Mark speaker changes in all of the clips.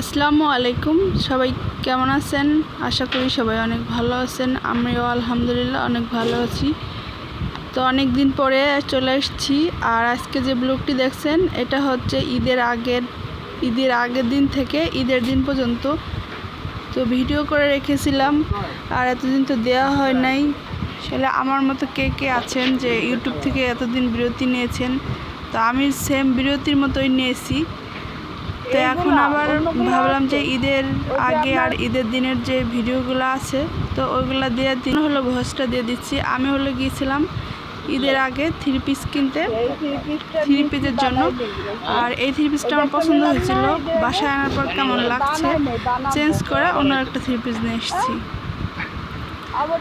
Speaker 1: আসসালামু আলাইকুম। সবাই কেমন আছেন? আশা করি সবাই অনেক ভালো আছেন। আমিও আলহামদুলিল্লাহ অনেক ভালো আছি। তো অনেক দিন পরে চলে এসেছি আর আজকে যে ব্লগটি দেখছেন, এটা হচ্ছে ঈদের আগের ঈদের আগের দিন থেকে ঈদের দিন পর্যন্ত। তো ভিডিও করে রেখেছিলাম। আর এতদিন তো দেওয়া হয় নাই। আসলে আমার মতো কে কে আছেন যে ইউটিউব থেকে এতদিন বিরতি নিয়েছেন? তো আমি সেম বিরতির মতোই নিয়েছি। তো এখন আবার ভাবলাম যে ঈদের আগে আর ঈদের দিনের যে ভিডিওগুলো আছে, তো ওইগুলো দিয়ে দিন হলো ভয়েসটা দিয়ে দিচ্ছি। আমি হলো গিয়েছিলাম ঈদের আগে থ্রি পিস কিনতে থ্রি পিসের জন্য। আর এই থ্রি পিসটা আমার পছন্দ হয়েছিল। বাসায় আনার পর কেমন লাগছে চেঞ্জ করে অন্য একটা থ্রি পিস নিয়ে এসেছি।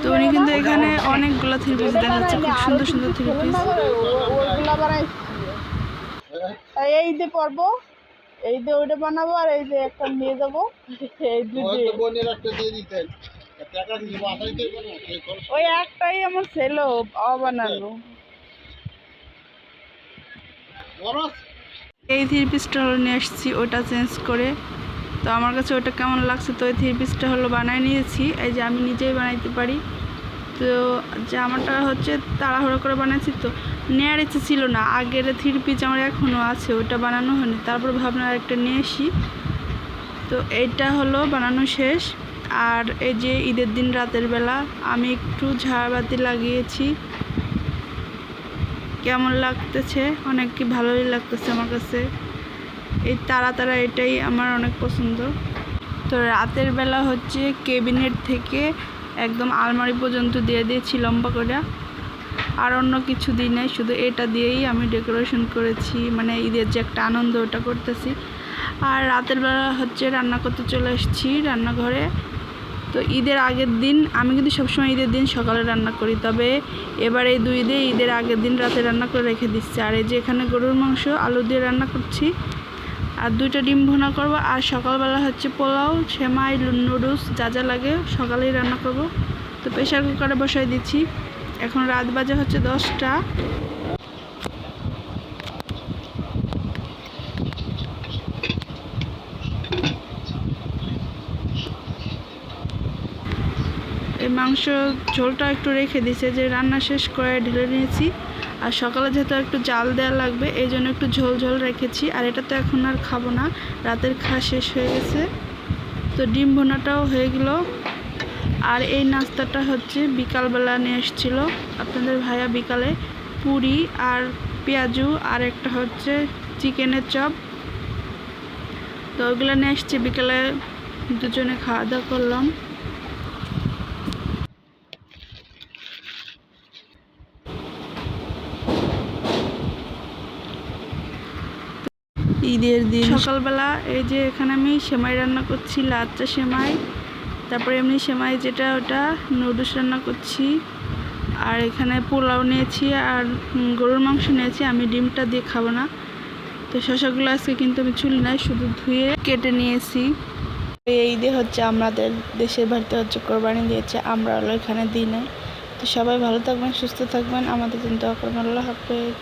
Speaker 1: তো উনি কিন্তু এখানে অনেকগুলো থ্রি পিস দেখাচ্ছে, খুব সুন্দর সুন্দর থ্রি পিস
Speaker 2: এই যে পরবো এই যে ওইটা বানাবো আর এই যে একটা নিয়ে যাব। এই দুটো
Speaker 3: বোনের একটা দিয়ে দিতেন। এই
Speaker 2: ওই একটাই আমার ছিল বানালো।
Speaker 1: এই থ্রি পিসটা হলো নিয়ে এসেছি ওটা চেঞ্জ করে। তো আমার কাছে ওটা কেমন লাগছে তো ওই থ্রি পিসটা হলো বানায় নিয়েছি। এই যে আমি নিজেই বানাইতে পারি। তো জামাটা হচ্ছে তাড়াহুড়ো করে বানাইছি তো নেওয়ার ইচ্ছে ছিল না। আগের থ্রি পিস আমার এখনও আছে ওটা বানানো হয়নি। তারপর ভাবনা একটা নিয়ে আসি। তো এইটা হলো বানানো শেষ। আর এই যে ঈদের দিন রাতের বেলা আমি একটু ঝাড়বাতি লাগিয়েছি। কেমন লাগতেছে? অনেক কি ভালোই লাগতেছে আমার কাছে। এই তারা তারা এটাই আমার অনেক পছন্দ। তো রাতের বেলা হচ্ছে কেবিনেট থেকে একদম আলমারি পর্যন্ত দিয়ে দিয়েছি লম্বা করে। আর অন্য কিছু দিই নাই, শুধু এটা দিয়েই আমি ডেকোরেশন করেছি মানে ঈদের যে একটা আনন্দ ওটা করতেছি। আর রাতের বেলা হচ্ছে রান্না করতে চলে এসেছি রান্নাঘরে। তো ঈদের আগের দিন, আমি কিন্তু সবসময় ঈদের দিন সকালে রান্না করি, তবে এবার এই দুই দিয়ে ঈদের আগের দিন রাতে রান্না করে রেখে দিচ্ছি। আর এই যে এখানে গরুর মাংস, আলু দিয়ে রান্না করছি আর দুইটা ডিম ভুনা করব। আর সকালবেলা হচ্ছে পোলাও, সেমাই, নুডলস, যা যা লাগে সকালেই রান্না করব। তো প্রেশার কুকারে বসাই দিচ্ছি। এখন রাত বাজে হচ্ছে দশটা। এই মাংস ঝোলটা একটু রেখে দিয়েছে যে রান্না শেষ করে ঢেলে নিয়েছি। আর সকালে যেহেতু একটু জাল দেওয়া লাগবে, এই জন্য একটু ঝোল ঝোল রেখেছি। আর এটা তো এখন আর খাব না, রাতের খাওয়া শেষ হয়ে গেছে। তো ডিম ভোনাটাও হয়ে গেল। আর এই নাস্তাটা হচ্ছে বিকালবেলা নিয়ে এসেছিল আপনাদের ভাইয়া বিকালে। পুরি আর পেঁয়াজু আর একটা হচ্ছে চিকেনের চপ। তো ওইগুলো নিয়ে এসছি, বিকালে দুজনে খাওয়া দাওয়া করলাম। ঈদের দিন। সকালবেলা এই যে এখানে আমি সেমাই রান্না করছি, লাচ্চা সেমাই, তারপরে এমনি সেমাই যেটা ওটা, নুডলস রান্না করছি, আর এখানে পোলাও নিয়েছি আর গরুর মাংস নিয়েছি, আমি ডিমটা দিয়ে খাব না। তো শশাগুলো আজকে কিন্তু আমি চুলি নাই, শুধু ধুয়ে কেটে নিয়েছি। এই ঈদে হচ্ছে আমাদের দেশের বাড়িতে হচ্ছে কোরবানি দিয়েছে, আমরা হলো এখানে দিই তো সবাই ভালো থাকবেন, সুস্থ থাকবেন, আমাদের জন্য দোয়া করবেন, আল্লাহ হাফেজ।